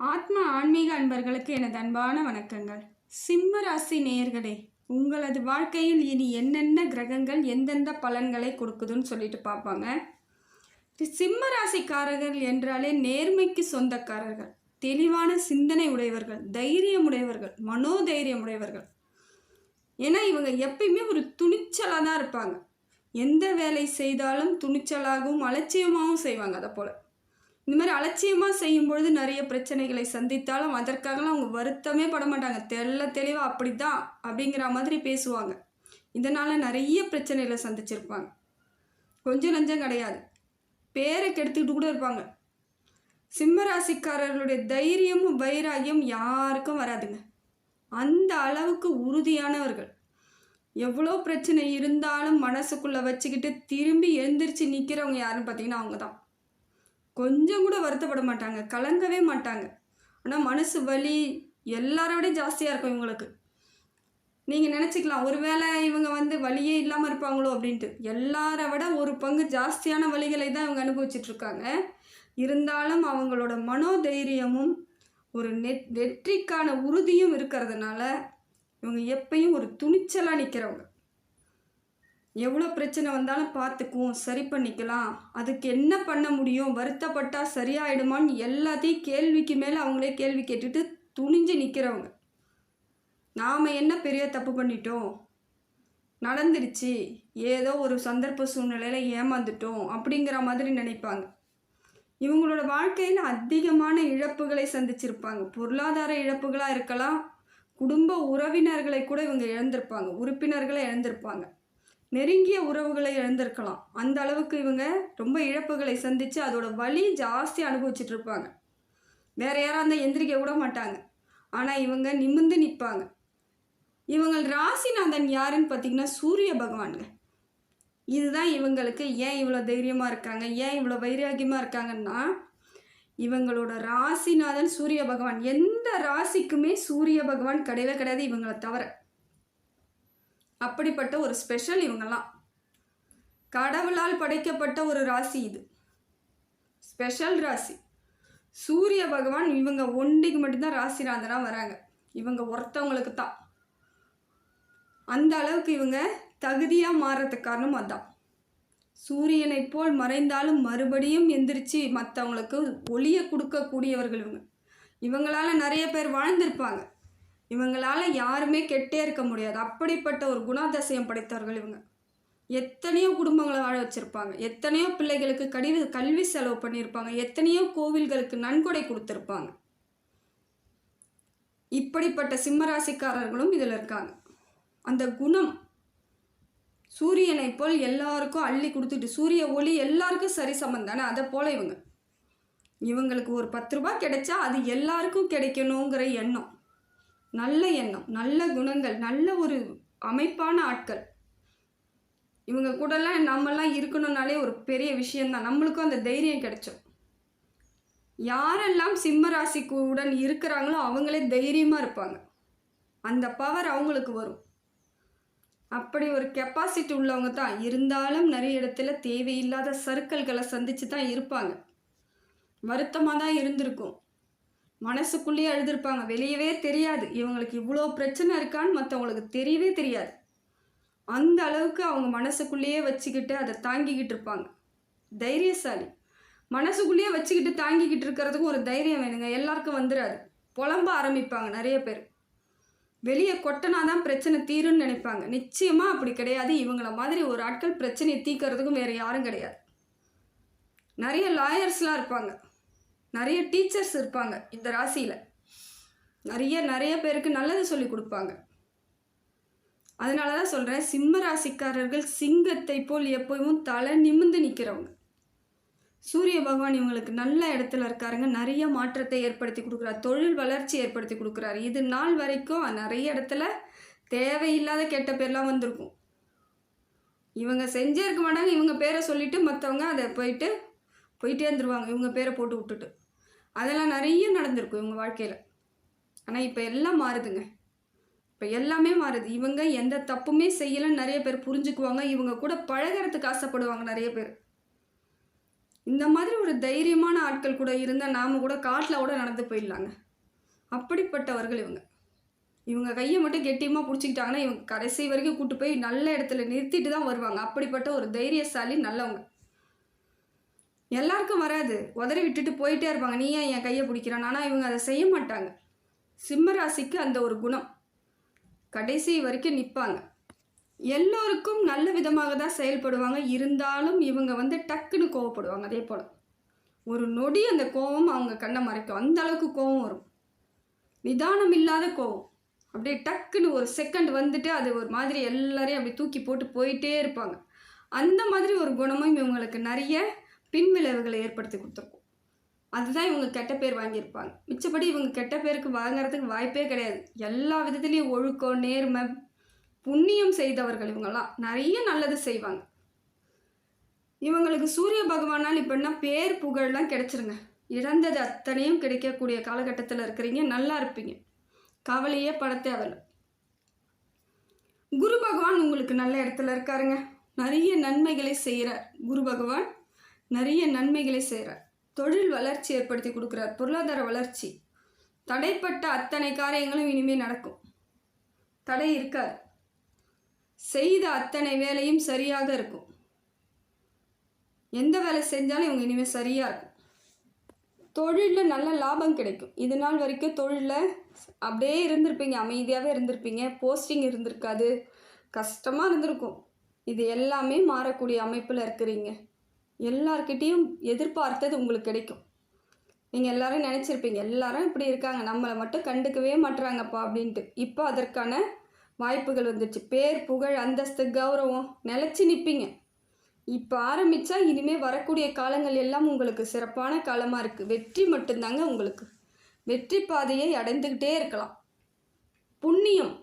ஆத்ம ஆன்மீக அன்பர்களுக்கு எனது அன்பான வணக்கங்கள். சிம்ம ராசி நேயர்களே உங்களது வாழ்க்கையில் இனி என்னென்ன கிரகங்கள் எந்தெந்த பலன்களை கொடுக்குதுன்னு சொல்லிட்டு பார்ப்பாங்க. சிம்ம ராசிக்காரர்கள் என்றாலே நேர்மைக்கு சொந்தக்காரர்கள் தெளிவான சிந்தனை உடையவர்கள் தைரியம் உடையவர்கள் மனோதைரியம் உடையவர்கள். ஏன்னா இவங்க எப்பயுமே ஒரு துணிச்சலாக தான் இருப்பாங்க. எந்த வேலை செய்தாலும் துணிச்சலாகவும் அலட்சியமாகவும் செய்வாங்க அதை போல். இந்த மாதிரி அலட்சியமாக செய்யும்பொழுது நிறைய பிரச்சனைகளை சந்தித்தாலும் அதற்காகலாம் அவங்க வருத்தமே பட மாட்டாங்க. தெள்ள தெளிவாக அப்படி தான் அப்படிங்கிற மாதிரி பேசுவாங்க. இதனால் நிறைய பிரச்சனைகளை சந்திச்சிருப்பாங்க. கொஞ்சம் நஞ்சம் கிடையாது. பேரை கெடுத்துக்கிட்டு கூட இருப்பாங்க. சிம்ம ராசிக்காரர்களுடைய தைரியமும் வைராகியம் யாருக்கும் வராதுங்க. அந்த அளவுக்கு உறுதியானவர்கள். எவ்வளோ பிரச்சனை இருந்தாலும் மனசுக்குள்ளே வச்சுக்கிட்டு திரும்பி எழுந்திரிச்சு நிற்கிறவங்க யாருன்னு பார்த்தீங்கன்னா அவங்க தான் கொஞ்சம் கூட வருத்தப்பட மாட்டாங்க கலங்கவே மாட்டாங்க. ஆனால் மனசு வலி எல்லாரை ஜாஸ்தியாக இருக்கும் இவங்களுக்கு. நீங்கள் நினச்சிக்கலாம் ஒருவேளை இவங்க வந்து வலியே இல்லாமல் இருப்பாங்களோ அப்படின்ட்டு. எல்லாரை விட ஒரு பங்கு ஜாஸ்தியான வழிகளை தான் இவங்க அனுபவிச்சிட்ருக்காங்க. இருந்தாலும் அவங்களோட மனோதைரியமும் ஒரு நெட் வெற்றிக்கான உறுதியும் இருக்கிறதுனால இவங்க எப்பயும் ஒரு துணிச்சலாக நிற்கிறவங்க எவ்வளோ பிரச்சனை வந்தாலும் பார்த்துக்குவோம் சரி பண்ணிக்கலாம். அதுக்கு என்ன பண்ண முடியும்? வருத்தப்பட்டா சரியாயிடுமான்னு எல்லாத்தையும் கேள்விக்கு மேலே அவங்களே கேள்வி கேட்டுட்டு துணிஞ்சு நிற்கிறவங்க நாம் என்ன பெரிய தப்பு பண்ணிட்டோம்? நடந்துருச்சு. ஏதோ ஒரு சந்தர்ப்ப சூழ்நிலையில் ஏமாந்துட்டோம் அப்படிங்கிற மாதிரி நினைப்பாங்க. இவங்களோட வாழ்க்கையில் அதிகமான இழப்புகளை சந்திச்சிருப்பாங்க. பொருளாதார இழப்புகளாக இருக்கலாம் குடும்ப உறவினர்களை கூட இவங்க இழந்திருப்பாங்க உறுப்பினர்களை இழந்திருப்பாங்க. நெருங்கிய உறவுகளை இழந்திருக்கலாம். அந்த அளவுக்கு இவங்க ரொம்ப இழப்புகளை சந்தித்து அதோட வலி ஜாஸ்தி அனுபவிச்சுட்டு இருப்பாங்க. வேறு யாராக இருந்தால் எந்திரிக்க விட மாட்டாங்க. ஆனால் இவங்க நிமிர்ந்து நிற்பாங்க. இவங்கள் ராசிநாதன் யாருன்னு பார்த்தீங்கன்னா சூரிய பகவானுங்க. இதுதான் இவங்களுக்கு ஏன் இவ்வளோ தைரியமாக இருக்காங்க ஏன் இவ்வளோ வைராகியமாக இருக்காங்கன்னா இவங்களோட ராசிநாதன் சூரிய பகவான். எந்த ராசிக்குமே சூரிய பகவான் கிடையவே கிடையாது இவங்களை தவிர. அப்படிப்பட்ட ஒரு ஸ்பெஷல் இவங்கெல்லாம். கடவுளால் படைக்கப்பட்ட ஒரு ராசி இது. ஸ்பெஷல் ராசி. சூரிய பகவான் இவங்க ஒண்டிக்கு மட்டும்தான் ராசிநாதனாக வராங்க. இவங்க ஒருத்தவங்களுக்கு தான். அந்த அளவுக்கு இவங்க தகுதியாக மாறுறதுக்கு காரணம் அதான். சூரியனை போல் மறைந்தாலும் மறுபடியும் எந்திரிச்சு மற்றவங்களுக்கு ஒளியை கொடுக்கக்கூடியவர்கள் இவங்க. இவங்களால நிறைய பேர் வாழ்ந்திருப்பாங்க. இவங்களால் யாருமே கெட்டே இருக்க முடியாது. அப்படிப்பட்ட ஒரு குணாதிசயம் படைத்தவர்கள் இவங்க. எத்தனையோ குடும்பங்களை வாழ வச்சுருப்பாங்க. எத்தனையோ பிள்ளைகளுக்கு கடித கல்வி செலவு பண்ணியிருப்பாங்க. எத்தனையோ கோவில்களுக்கு நன்கொடை கொடுத்துருப்பாங்க. இப்படிப்பட்ட சிம்மராசிக்காரர்களும் இதில் இருக்காங்க. அந்த குணம் சூரியனை போல் எல்லாருக்கும் அள்ளி கொடுத்துட்டு சூரிய ஒளி எல்லாருக்கும் சரி சமம் அதை போல் இவங்க. இவங்களுக்கு ஒரு பத்து ரூபா கிடைச்சா அது எல்லாருக்கும் கிடைக்கணுங்கிற எண்ணம். நல்ல எண்ணம் நல்ல குணங்கள் நல்ல ஒரு அமைப்பான ஆட்கள். இவங்க கூடலாம் நம்மலாம் இருக்கணும்னாலே ஒரு பெரிய விஷயந்தான் நம்மளுக்கும் அந்த தைரியம் கிடைச்சோம் யாரெல்லாம் சிம்ம ராசிக்குடன் இருக்கிறாங்களோ அவங்களே தைரியமாக இருப்பாங்க. அந்த பவர் அவங்களுக்கு வரும். அப்படி ஒரு கெப்பாசிட்டி உள்ளவங்க தான் இருந்தாலும் நிறைய இடத்துல தேவையில்லாத சர்க்கிள்களை சந்தித்து தான் இருப்பாங்க. வருத்தமாக தான் இருந்திருக்கும். மனசுக்குள்ளேயே அழுதுருப்பாங்க வெளியவே தெரியாது. இவங்களுக்கு இவ்வளோ பிரச்சனை இருக்கான்னு மற்றவங்களுக்கு தெரியவே தெரியாது. அந்த அளவுக்கு அவங்க மனசுக்குள்ளேயே வச்சுக்கிட்டு அதை தாங்கிக்கிட்டு இருப்பாங்க. தைரியசாலி. மனசுக்குள்ளேயே வச்சுக்கிட்டு தாங்கிக்கிட்டு இருக்கிறதுக்கும் ஒரு தைரியம் வேணுங்க. எல்லாருக்கும் வந்துடாது புலம்ப ஆரம்பிப்பாங்க நிறைய பேர். வெளியே கொட்டினா தான் பிரச்சனை தீரும்னு நினைப்பாங்க. நிச்சயமாக அப்படி கிடையாது. இவங்கள மாதிரி ஒரு ஆட்கள் பிரச்சனையை தீக்கிறதுக்கும் வேறு யாரும் கிடையாது. நிறைய லாயர்ஸ்லாம் இருப்பாங்க. நிறைய டீச்சர்ஸ் இருப்பாங்க இந்த ராசியில். நிறைய நிறைய பேருக்கு நல்லது சொல்லி கொடுப்பாங்க. அதனால தான் சொல்கிறேன் சிம்ம ராசிக்காரர்கள் சிங்கத்தை போல் எப்பவும் தலை நிமிந்து நிற்கிறவங்க சூரிய பகவான் இவங்களுக்கு நல்ல இடத்துல இருக்காருங்க. நிறைய மாற்றத்தை ஏற்படுத்தி கொடுக்குறாரு. தொழில் வளர்ச்சி ஏற்படுத்தி கொடுக்குறாரு. இது நாள் வரைக்கும் நிறைய இடத்துல தேவையில்லாத கெட்ட பேர்லாம் வந்திருக்கும். இவங்க செஞ்சே இருக்க மாட்டாங்க. இவங்க பேரை சொல்லிவிட்டு மற்றவங்க அதை போயிட்டு போயிட்டே இருந்துருவாங்க. இவங்க பேரை போட்டு விட்டுட்டு. அதெல்லாம் நிறைய நடந்திருக்கும் இவங்க வாழ்க்கையில். ஆனால் இப்போ எல்லாம் மாறுதுங்க. இப்போ எல்லாமே மாறுது. இவங்க எந்த தப்புமே செய்யலைன்னு நிறைய பேர் புரிஞ்சுக்குவாங்க. இவங்க கூட பழகிறதுக்கு ஆசைப்படுவாங்க நிறைய பேர். இந்த மாதிரி ஒரு தைரியமான ஆட்கள் கூட இருந்தால் நாம் கூட காட்டில் கூட நடந்து போயிடலாங்க. அப்படிப்பட்டவர்கள் இவங்க. இவங்க கையை மட்டும் கெட்டியமாக பிடிச்சிக்கிட்டாங்கன்னா இவங்க கடைசி வரைக்கும் கூட்டு போய் நல்ல இடத்துல நிறுத்திட்டு தான் வருவாங்க. அப்படிப்பட்ட ஒரு தைரியசாலி நல்லவங்க. எல்லாருக்கும் வராது. உதறி விட்டுட்டு போயிட்டே இருப்பாங்க. நீ ஏன் என் கையை பிடிக்கிறான்? ஆனால் இவங்க அதை செய்ய மாட்டாங்க. சிம்மராசிக்கு அந்த ஒரு குணம். கடைசி வரைக்கும் நிற்பாங்க எல்லோருக்கும் நல்ல விதமாக தான் செயல்படுவாங்க. இருந்தாலும் இவங்க வந்து டக்குன்னு கோவப்படுவாங்க. அதே போல். ஒரு நொடி அந்த கோவம் அவங்க கண்ணை மறைக்கும். அந்த அளவுக்கு கோவம் வரும். நிதானம் இல்லாத கோவம். அப்படியே டக்குன்னு ஒரு செகண்ட் வந்துட்டு அது ஒரு மாதிரி எல்லாரையும் அப்படி தூக்கி போட்டு போயிட்டே இருப்பாங்க. அந்த மாதிரி ஒரு குணமும் இவங்களுக்கு நிறைய பின்விளைவுகளை ஏற்படுத்தி கொடுத்துருக்கும். அதுதான் இவங்க கெட்ட பேர் வாங்கியிருப்பாங்க. மிச்சப்படி இவங்க கெட்ட பேருக்கு வாங்குறதுக்கு வாய்ப்பே கிடையாது. எல்லா விதத்துலேயும் ஒழுக்கம் நேர்மை புண்ணியம் செய்தவர்கள் இவங்கெல்லாம். நிறைய நல்லது செய்வாங்க. இவங்களுக்கு சூரிய பகவானால் இப்படின்னா பேர் புகழ்லாம் கிடைச்சிருங்க. இழந்தது அத்தனையும் கிடைக்கக்கூடிய காலகட்டத்தில் இருக்கிறீங்க நல்லா இருப்பீங்க. கவலையே பட தேவையில்லை. குரு பகவான் உங்களுக்கு நல்ல இடத்துல இருக்காருங்க. நிறைய நன்மைகளை செய்கிறார் குரு பகவான் நிறைய நன்மைகளை செய்கிறார். தொழில் வளர்ச்சி ஏற்படுத்தி கொடுக்குறார். பொருளாதார வளர்ச்சி. தடைப்பட்ட அத்தனை காரியங்களும் இனிமேல் நடக்கும். தடை இருக்காது. செய்த அத்தனை வேலையும் சரியாக இருக்கும். எந்த வேலை செஞ்சாலும் இவங்க இனிமேல் சரியாக இருக்கும். தொழிலில் நல்ல லாபம் கிடைக்கும். இது நாள் வரைக்கும் தொழிலில் அப்படியே இருந்திருப்பீங்க. அமைதியாகவே இருந்திருப்பீங்க. போஸ்டிங் இருந்திருக்காது. கஷ்டமாக இருந்திருக்கும். இது எல்லாமே மாறக்கூடிய அமைப்பில் இருக்கிறீங்க. எல்லார்கிட்டேயும் எதிர்பார்த்தது உங்களுக்கு கிடைக்கும். நீங்கள் எல்லோரும் நினச்சிருப்பீங்க எல்லாரும் இப்படி இருக்காங்க நம்மளை மட்டும் கண்டுக்கவே மாட்டுறாங்கப்பா அப்படின்ட்டு. இப்போ அதற்கான வாய்ப்புகள் வந்துடுச்சு பேர் புகழ் அந்தஸ்து கௌரவம் நிலச்சி நிற்பீங்க இப்போ ஆரம்பித்தா இனிமேல் வரக்கூடிய காலங்கள் எல்லாம் உங்களுக்கு சிறப்பான காலமாக இருக்குது வெற்றி மட்டும்தாங்க உங்களுக்கு. வெற்றி பாதையை அடைந்துக்கிட்டே இருக்கலாம். புண்ணியம்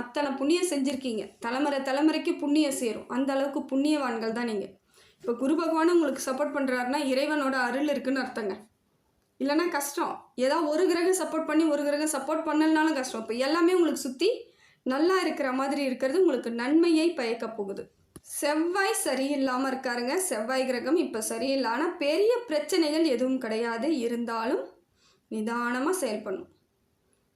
அத்தனை புண்ணியம் செஞ்சுருக்கீங்க. தலைமுறை தலைமுறைக்கு புண்ணியம் சேரும். அந்த அளவுக்கு புண்ணியவான்கள் தான் நீங்கள் இப்போ குரு பகவான் உங்களுக்கு சப்போர்ட் பண்ணுறாருன்னா இறைவனோட அருள் இருக்குன்னு அர்த்தங்க. இல்லைன்னா கஷ்டம். ஏதாவது ஒரு கிரகம் சப்போர்ட் பண்ணி ஒரு கிரகம் சப்போர்ட் பண்ணலனாலும் கஷ்டம். இப்போ எல்லாமே உங்களுக்கு சுற்றி நல்லா இருக்கிற மாதிரி இருக்கிறது உங்களுக்கு நன்மையை பயக்க போகுது. செவ்வாய் சரியில்லாமல் இருக்காருங்க. செவ்வாய் கிரகம் இப்போ சரியில்லை. ஆனால் பெரிய பிரச்சனைகள் எதுவும் கிடையாது. இருந்தாலும் நிதானமாக செயல்படணும்.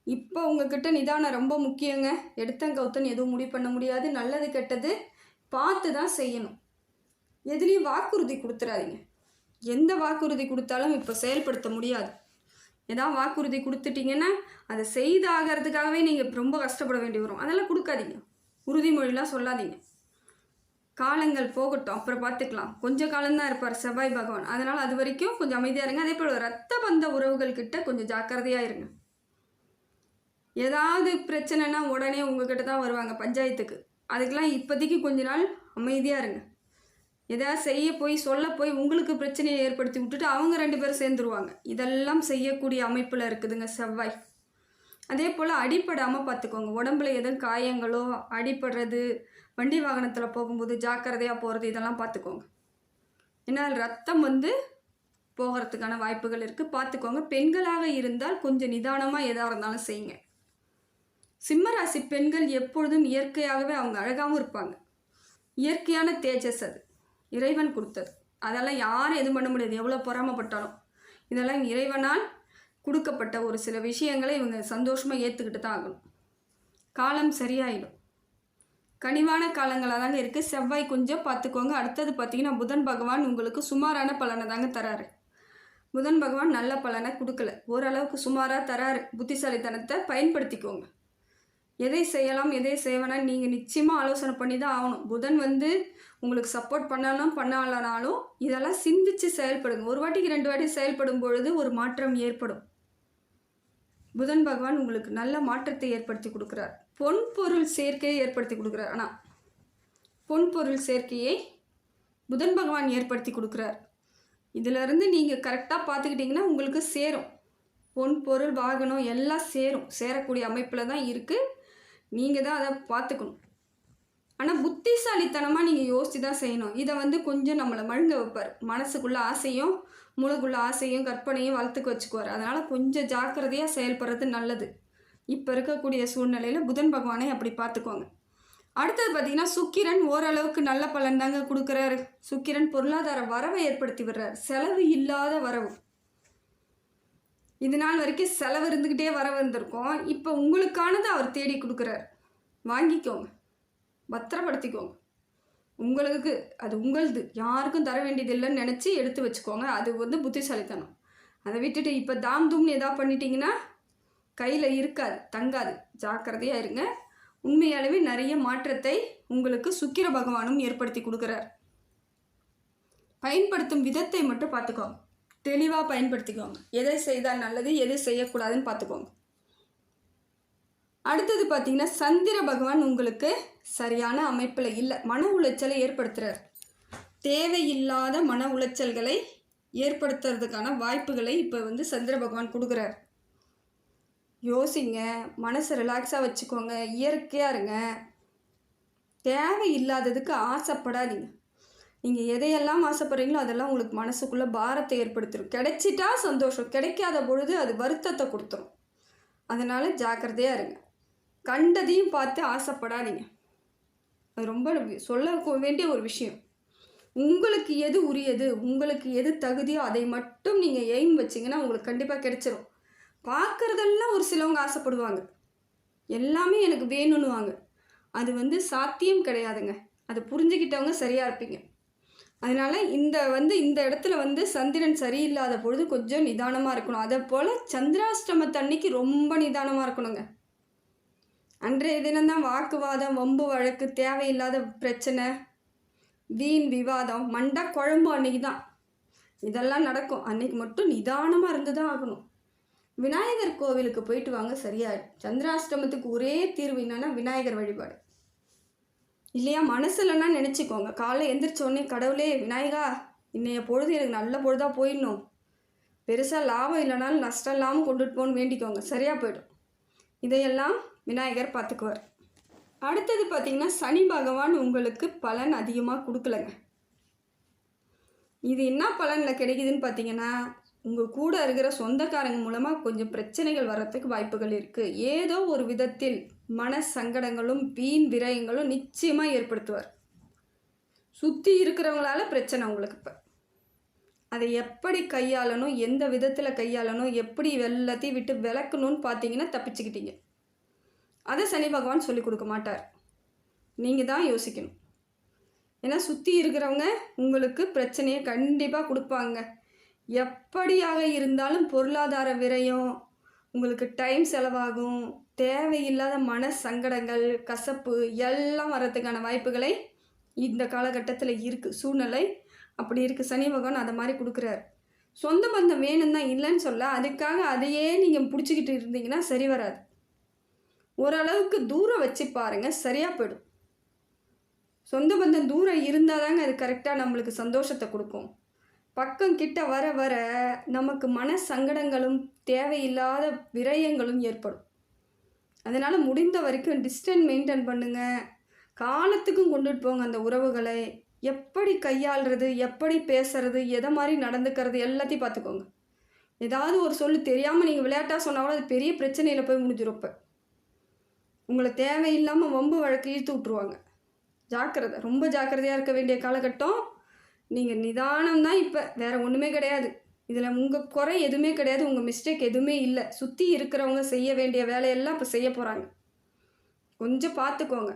இப்போ உங்ககிட்ட நிதானம் ரொம்ப முக்கியங்க. எடுத்தங்கவுத்தன் எதுவும் முடிவு பண்ண முடியாது. நல்லது கெட்டது பார்த்து தான் செய்யணும். எதுலேயும் வாக்குறுதி கொடுத்துறாதீங்க. எந்த வாக்குறுதி கொடுத்தாலும் இப்போ செயல்படுத்த முடியாது. ஏதாவது வாக்குறுதி கொடுத்துட்டிங்கன்னா அதை செய்தாகிறதுக்காகவே நீங்கள் ரொம்ப கஷ்டப்பட வேண்டி வரும். அதெல்லாம் கொடுக்காதீங்க. உறுதிமொழிலாம் சொல்லாதீங்க. காலங்கள் போகட்டும். அப்புறம் பார்த்துக்கலாம். கொஞ்சம் காலம்தான் இருப்பார் செவ்வாய் பகவான். அதனால் அது வரைக்கும் கொஞ்சம் அமைதியாக இருங்க. அதே போல் ரத்த பந்த உறவுகள் கிட்ட கொஞ்சம் ஜாக்கிரதையாக இருங்க. ஏதாவது பிரச்சனைனா உடனே உங்ககிட்ட தான் வருவாங்க பஞ்சாயத்துக்கு. அதுக்கெலாம் இப்போதைக்கு கொஞ்ச நாள் அமைதியாக இருங்க. எதாவது செய்ய போய் சொல்ல போய் உங்களுக்கு பிரச்சனையை ஏற்படுத்தி விட்டுட்டு அவங்க ரெண்டு பேரும் சேர்ந்துருவாங்க. இதெல்லாம் செய்யக்கூடிய அமைப்பில் இருக்குதுங்க செவ்வாய். அதே போல் அடிப்படாமல் பார்த்துக்கோங்க உடம்புல எதுவும் காயங்களோ அடிபடுறது வண்டி வாகனத்தில் போகும்போது ஜாக்கிரதையாக போகிறது இதெல்லாம் பார்த்துக்கோங்க ஏன்னா ரத்தம் வந்து போகிறதுக்கான வாய்ப்புகள் இருக்குது பார்த்துக்கோங்க பெண்களாக இருந்தால் கொஞ்சம் நிதானமாக எதாக இருந்தாலும் செய்யுங்க. சிம்மராசி பெண்கள் எப்பொழுதும் இயற்கையாகவே அவங்க அழகாகவும் இருப்பாங்க. இயற்கையான தேஜஸ் அது. இறைவன் கொடுத்தது. அதெல்லாம் யாரும் எதுவும் பண்ண முடியாது. எவ்வளோ பொறாமப்பட்டாலும். இதெல்லாம் இறைவனால் கொடுக்கப்பட்ட ஒரு சில விஷயங்களை இவங்க சந்தோஷமாக ஏற்றுக்கிட்டு தான் ஆகணும். காலம் சரியாயிடும். கனிவான காலங்களாக தாங்க இருக்குது செவ்வாய் கொஞ்சம் பார்த்துக்கோங்க. அடுத்தது பார்த்தீங்கன்னா புதன் பகவான் உங்களுக்கு சுமாரான பலனை தாங்க தராரு. புதன் பகவான் நல்ல பலனை கொடுக்கல. ஓரளவுக்கு சுமாராக தராரு. புத்திசாலித்தனத்தை பயன்படுத்திக்கோங்க. எதை செய்யலாம் எதை செய்வேனா நீங்கள் நிச்சயமாக ஆலோசனை பண்ணி தான் ஆகணும். புதன் வந்து உங்களுக்கு சப்போர்ட் பண்ணாலும் பண்ணலனாலும் இதெல்லாம் சிந்திச்சு செயல்படுங்க. ஒரு வாட்டிக்கு ரெண்டு வாட்டி செயல்படும் பொழுது ஒரு மாற்றம் ஏற்படும். புதன் பகவான் உங்களுக்கு நல்ல மாற்றத்தை ஏற்படுத்தி கொடுக்குறார். பொன் பொருள் சேர்க்கையை ஏற்படுத்தி கொடுக்குறார். ஆனால் பொன் பொருள் சேர்க்கையை புதன் பகவான் ஏற்படுத்தி கொடுக்குறார். இதிலிருந்து நீங்கள் கரெக்டாக பார்த்துக்கிட்டிங்கன்னா உங்களுக்கு சேரும். பொன் பொருள் வாகனம் எல்லாம் சேரும். சேரக்கூடிய அமைப்பில் தான் இருக்குது நீங்கள் தான் அதை பார்த்துக்கணும். ஆனால் புத்திசாலித்தனமாக நீங்கள் யோசித்து தான் செய்யணும். இதை வந்து கொஞ்சம் நம்மளை மழுங்க வைப்பார். மனசுக்குள்ள ஆசையும் முழுக்குள்ள ஆசையும் கற்பனையும் வளர்த்துக்கு வச்சுக்குவார். அதனால் கொஞ்சம் ஜாக்கிரதையாக செயல்படுறது நல்லது. இப்போ இருக்கக்கூடிய சூழ்நிலையில் புதன் பகவானை அப்படி பார்த்துக்கோங்க. அடுத்தது பார்த்தீங்கன்னா சுக்கிரன் ஓரளவுக்கு நல்ல பலன் தாங்க கொடுக்குறாரு. சுக்கிரன் பொருளாதார வரவை ஏற்படுத்தி விடுறார். செலவு இல்லாத வரவு. இது நாள் வரைக்கும் செலவு இருந்துக்கிட்டே வரவு இருந்திருக்கோம். இப்போ உங்களுக்கானதை அவர் தேடி கொடுக்குறார். வாங்கிக்கோங்க. பத்திரப்படுத்திக்கோங்க. உங்களுக்கு அது உங்களது. யாருக்கும் தர வேண்டியதில்லைன்னு நினச்சி எடுத்து வச்சுக்கோங்க. அது வந்து புத்திசாலித்தனம். அதை விட்டுட்டு இப்போ தாம் தும்னு எதா பண்ணிட்டீங்கன்னா கையில் இருக்காது தங்காது. ஜாக்கிரதையாக இருங்க. உண்மையாலுமே நிறைய மாற்றத்தை உங்களுக்கு சுக்கிர பகவானும் ஏற்படுத்தி கொடுக்குறார். பயன்படுத்தும் விதத்தை மட்டும் பார்த்துக்கோங்க. தெளிவாக பயன்படுத்திக்கோங்க. எதை செய்தால் நல்லது எது செய்யக்கூடாதுன்னு பார்த்துக்கோங்க. அடுத்தது பார்த்தீங்கன்னா சந்திர பகவான் உங்களுக்கு சரியான அமைப்பில் இல்லை. மன உளைச்சலை ஏற்படுத்துகிறார் தேவையில்லாத மன உளைச்சல்களை ஏற்படுத்துறதுக்கான வாய்ப்புகளை இப்போ வந்து சந்திர பகவான் கொடுக்குறார். யோசிங்க மனசை ரிலாக்ஸாக வச்சுக்கோங்க இயற்கையாக இருங்க. தேவையில்லாததுக்கு ஆசைப்படாதீங்க. நீங்கள் எதையெல்லாம் ஆசைப்படுறீங்களோ அதெல்லாம் உங்களுக்கு மனசுக்குள்ளே பாரத்தை ஏற்படுத்திடும் கிடைச்சிட்டா சந்தோஷம் கிடைக்காத பொழுது அது வருத்தத்தை கொடுத்துரும். அதனால் ஜாக்கிரதையாக இருங்க. கண்டதையும் பார்த்து ஆசைப்படாதீங்க. அது ரொம்ப சொல்ல வேண்டிய ஒரு விஷயம். உங்களுக்கு எது உரியது உங்களுக்கு எது தகுதியோ அதை மட்டும் நீங்கள் எய்ம் வச்சிங்கன்னா உங்களுக்கு கண்டிப்பாக கிடைச்சிரும். பார்க்குறதெல்லாம் ஒரு சிலவங்க ஆசைப்படுவாங்க. எல்லாமே எனக்கு வேணும்னுவாங்க. அது வந்து சாத்தியம் கிடையாதுங்க. அதை புரிஞ்சுக்கிட்டவங்க சரியாக இருப்பீங்க. அதனால் இந்த வந்து இந்த இடத்துல வந்து சந்திரன் சரியில்லாத பொழுது கொஞ்சம் நிதானமாக இருக்கணும். அதே போல் சந்திராஷ்டமத்தன்னைக்கு ரொம்ப நிதானமாக இருக்கணுங்க. அன்றைய தினம்தான் வாக்குவாதம் வம்பு வழக்கு தேவையில்லாத பிரச்சனை வீண் விவாதம் மண்டா குழம்பு அன்னைக்கு தான் இதெல்லாம் நடக்கும். அன்னைக்கு மட்டும் நிதானமாக இருந்து தான் ஆகணும். விநாயகர் கோவிலுக்கு போயிட்டு வாங்க சரியா? சந்திராஷ்டமத்துக்கு ஒரே தீர்வு என்னென்னா விநாயகர் வழிபாடு. இல்லையா? மனசுலன்னா நினச்சிக்கோங்க. காலைல எந்திரிச்சோடனே கடவுளே விநாயகா இன்னைய பொழுது எனக்கு நல்ல பொழுதாக போயிடணும். பெருசாக லாபம் இல்லைனாலும் நஷ்டம் இல்லாமல் கொண்டுட்டு போகணும்னு வேண்டிக்கோங்க. சரியாக போயிடும். இதையெல்லாம் விநாயகர் பார்த்துக்குவார். அடுத்தது பார்த்தீங்கன்னா சனி பகவான் உங்களுக்கு பலன் அதிகமாக கொடுக்கலங்க. இது என்ன பலனில் கிடைக்குதுன்னு பார்த்தீங்கன்னா உங்கள் கூட இருக்கிற சொந்தக்காரங்க மூலமாக கொஞ்சம் பிரச்சனைகள் வர்றதுக்கு வாய்ப்புகள் இருக்குது ஏதோ ஒரு விதத்தில் மன சங்கடங்களும் வீண் விரயங்களும் நிச்சயமாக ஏற்படுத்துவார். சுற்றி இருக்கிறவங்களால பிரச்சனை உங்களுக்கு இப்போ. அதை எப்படி கையாளணும் எந்த விதத்தில் கையாளணும் எப்படி எல்லாத்தையும் விட்டு விளக்கணும்னு பார்த்தீங்கன்னா தப்பிச்சுக்கிட்டீங்க. அதை சனி பகவான் சொல்லி கொடுக்க மாட்டார். நீங்கள் தான் யோசிக்கணும். ஏன்னா சுற்றி இருக்கிறவங்க உங்களுக்கு பிரச்சனையை கண்டிப்பாக கொடுப்பாங்க. எப்படியாக இருந்தாலும் பொருளாதார விரயம் உங்களுக்கு டைம் செலவாகும் தேவையில்லாத மன சங்கடங்கள் கசப்பு எல்லாம் வர்றதுக்கான வாய்ப்புகளை இந்த காலகட்டத்தில் இருக்குது சூழ்நிலை. அப்படி இருக்குது சனி பகவான் அதை மாதிரி கொடுக்குறாரு. சொந்த பந்தம் வேணும் தான் இல்லைன்னு சொல்ல அதுக்காக அதையே நீங்கள் பிடிச்சிக்கிட்டு இருந்தீங்கன்னா சரி வராது. ஓரளவுக்கு தூரம் வச்சு பாருங்கள் சரியாக போயிடும். சொந்த பந்தம் தூரம் இருந்தால் தாங்க அது கரெக்டாக நம்மளுக்கு சந்தோஷத்தை கொடுக்கும். பக்கம் கிட்ட வர வர நமக்கு மன சங்கடங்களும் தேவையில்லாத விரயங்களும் ஏற்படும். அதனால் முடிந்த வரைக்கும் டிஸ்டன்ஸ் மெயின்டைன் பண்ணுங்கள் காலத்துக்கும் கொண்டுட்டு போங்க அந்த உறவுகளை. எப்படி கையாளுறது எப்படி பேசுறது எதை மாதிரி நடந்துக்கிறது எல்லாத்தையும் பார்த்துக்கோங்க. ஏதாவது ஒரு சொல்லு தெரியாமல் நீங்கள் விளையாட்டாக சொன்னால் கூட அது பெரிய பிரச்சனையில் போய் முடிஞ்சிடும் இப்போ. உங்களை தேவையில்லாமல் வம்பு வழக்கு இழுத்து விட்ருவாங்க ஜாக்கிரதை ரொம்ப ஜாக்கிரதையாக இருக்க வேண்டிய காலகட்டம் நீங்கள் நிதானம் தான் இப்போ. வேறு ஒன்றுமே கிடையாது. இதில் உங்கள் குறை எதுவுமே கிடையாது. உங்கள் மிஸ்டேக் எதுவுமே இல்லை. சுற்றி இருக்கிறவங்க செய்ய வேண்டிய வேலையெல்லாம் இப்போ செய்ய போகிறாங்க கொஞ்சம் பார்த்துக்கோங்க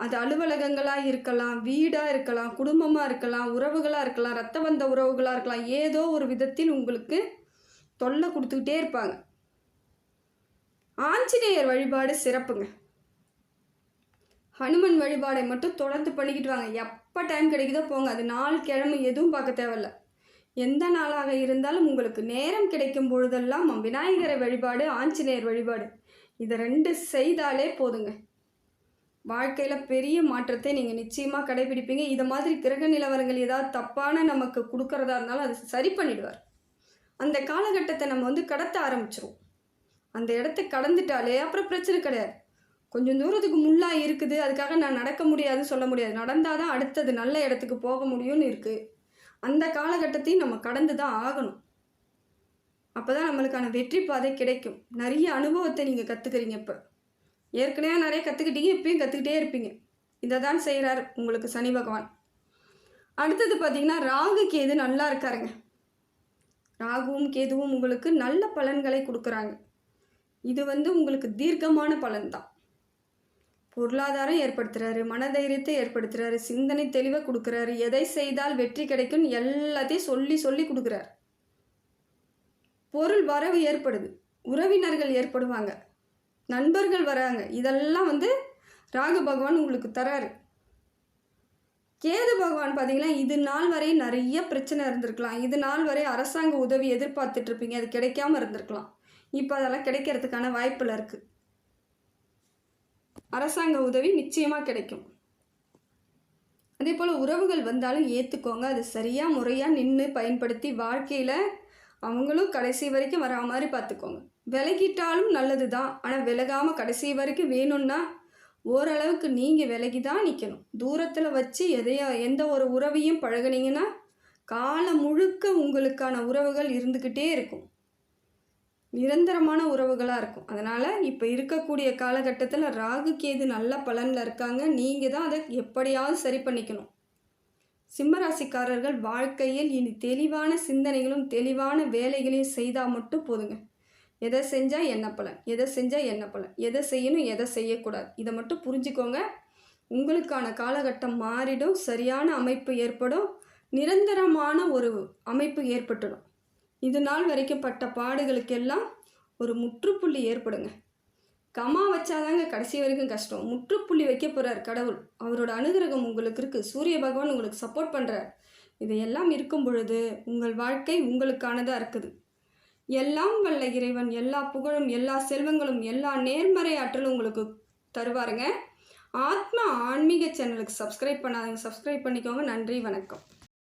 அது அலுவலகங்களாக இருக்கலாம் வீடாக இருக்கலாம் குடும்பமாக இருக்கலாம் உறவுகளாக இருக்கலாம் ரத்த வந்த உறவுகளாக இருக்கலாம். ஏதோ ஒரு விதத்தில் உங்களுக்கு தொல்லை கொடுத்துக்கிட்டே இருப்பாங்க. ஆஞ்சநேயர் வழிபாடு சிறப்புங்க. ஹனுமன் வழிபாடை மட்டும் தொடர்ந்து பண்ணிக்கிட்டு வாங்க எப்போ டைம் கிடைக்குதோ போங்க. அது நாள் கிழமை எதுவும் பார்க்க தேவையில்ல. எந்த நாளாக இருந்தாலும் உங்களுக்கு நேரம் கிடைக்கும் பொழுதெல்லாம் விநாயகரை வழிபாடு ஆஞ்சநேயர் வழிபாடு இதை ரெண்டு செய்தாலே போதுங்க. வாழ்க்கையில் பெரிய மாற்றத்தை நீங்கள் நிச்சயமாக கடைபிடிப்பீங்க. இதை மாதிரி கிரக நிலவரங்கள் ஏதாவது தப்பான நமக்கு கொடுக்கறதா இருந்தாலும் அது சரி பண்ணிடுவார். அந்த காலகட்டத்தை நம்ம வந்து கடத்த ஆரம்பிச்சிருவோம். அந்த இடத்த கடந்துட்டாலே அப்புறம் பிரச்சனை கிடையாது. கொஞ்சம் தூரத்துக்கு முள்ளாக இருக்குது. அதுக்காக நான் நடக்க முடியாதுன்னு சொல்ல முடியாது. நடந்தால் தான் அடுத்தது நல்ல இடத்துக்கு போக முடியும்னு இருக்குது அந்த காலகட்டத்தையும் நம்ம கடந்து தான் ஆகணும். அப்போ தான் நம்மளுக்கான வெற்றி பாதை கிடைக்கும். நிறைய அனுபவத்தை நீங்கள் கற்றுக்குறீங்க இப்போ. ஏற்கனவே நிறைய கற்றுக்கிட்டீங்க இப்பயும் கற்றுக்கிட்டே இருப்பீங்க. இதை தான் செய்கிறார் உங்களுக்கு சனி பகவான். அடுத்தது பார்த்தீங்கன்னா ராகு கேது நல்லா இருக்காருங்க. ராகுவும் கேதுவும் உங்களுக்கு நல்ல பலன்களை கொடுக்குறாங்க. இது வந்து உங்களுக்கு தீர்க்கமான பலன் தான். பொருளாதாரம் ஏற்படுத்துகிறாரு மனதைரியத்தை ஏற்படுத்துகிறாரு சிந்தனை தெளிவை கொடுக்குறாரு. எதை செய்தால் வெற்றி கிடைக்கும் எல்லாத்தையும் சொல்லி சொல்லி கொடுக்குறாரு. பொருள் வரவு ஏற்படுது. உறவினர்கள் ஏற்படுவாங்க. நண்பர்கள் வராங்க. இதெல்லாம் வந்து ராகு பகவான் உங்களுக்கு தராரு. கேது பகவான் பார்த்தீங்கன்னா இது நாள் வரை நிறைய பிரச்சனை இருந்திருக்கலாம். இது நாள் வரை அரசாங்க உதவி எதிர்பார்த்துட்ருப்பீங்க அது கிடைக்காம இருந்திருக்கலாம். இப்போ அதெல்லாம் கிடைக்கிறதுக்கான வாய்ப்பில் இருக்குது அரசாங்க உதவி நிச்சயமாக கிடைக்கும். அதே போல் உறவுகள் வந்தாலும் ஏற்றுக்கோங்க அது சரியாக முறையாக நின்று பயன்படுத்தி வாழ்க்கையில் அவங்களும் கடைசி வரைக்கும் வரா மாதிரி பார்த்துக்கோங்க விலகிட்டாலும் நல்லது தான் ஆனால் விலகாமல் கடைசி வரைக்கும் வேணும்னா ஓரளவுக்கு நீங்கள் விலகி தான் நிற்கணும் தூரத்தில் வச்சு எதையோ எந்த ஒரு உறவையும் பழகுனீங்கன்னா காலம் முழுக்க உங்களுக்கான உறவுகள் இருந்துக்கிட்டே இருக்கும். நிரந்தரமான உறவுகளாக இருக்கும். அதனால் இப்போ இருக்கக்கூடிய காலகட்டத்தில் ராகு கேது நல்ல பலனில் இருக்காங்க. நீங்கள் தான் அதை எப்படியாவது சரி பண்ணிக்கணும். சிம்மராசிக்காரர்கள் வாழ்க்கையில் இனி தெளிவான சிந்தனைகளும் தெளிவான வேலைகளையும் செய்தால் மட்டும் போதுங்க. எதை செஞ்சால் என்ன பலன்? எதை செஞ்சால் என்ன பலன்? எதை செய்யணும் எதை செய்யக்கூடாது? இதை மட்டும் புரிஞ்சுக்கோங்க. உங்களுக்கான காலகட்டம் மாறிடும் சரியான அமைப்பு ஏற்படும். நிரந்தரமான ஒரு அமைப்பு ஏற்பட்டுடும். இது நாள் வரைக்கும் பட்ட பாடுகளுக்கெல்லாம் ஒரு முற்றுப்புள்ளி ஏற்படுங்க. கமா வச்சாதாங்க கடைசி வரைக்கும் கஷ்டம். முற்றுப்புள்ளி வைக்க போகிறார் கடவுள். அவரோட அனுகிரகம் உங்களுக்கு இருக்குது சூரிய பகவான் உங்களுக்கு சப்போர்ட் பண்ணுறார் இதையெல்லாம் இருக்கும் பொழுது உங்கள் வாழ்க்கை உங்களுக்கானதாக இருக்குது. எல்லாம் வல்ல இறைவன் எல்லா புகழும் எல்லா செல்வங்களும் எல்லா நேர்மறை ஆற்றலும் உங்களுக்கு தருவாருங்க. ஆத்மா ஆன்மீக சேனலுக்கு சப்ஸ்கிரைப் பண்ணாதீங்க. சப்ஸ்கிரைப் பண்ணிக்கோங்க. நன்றி வணக்கம்.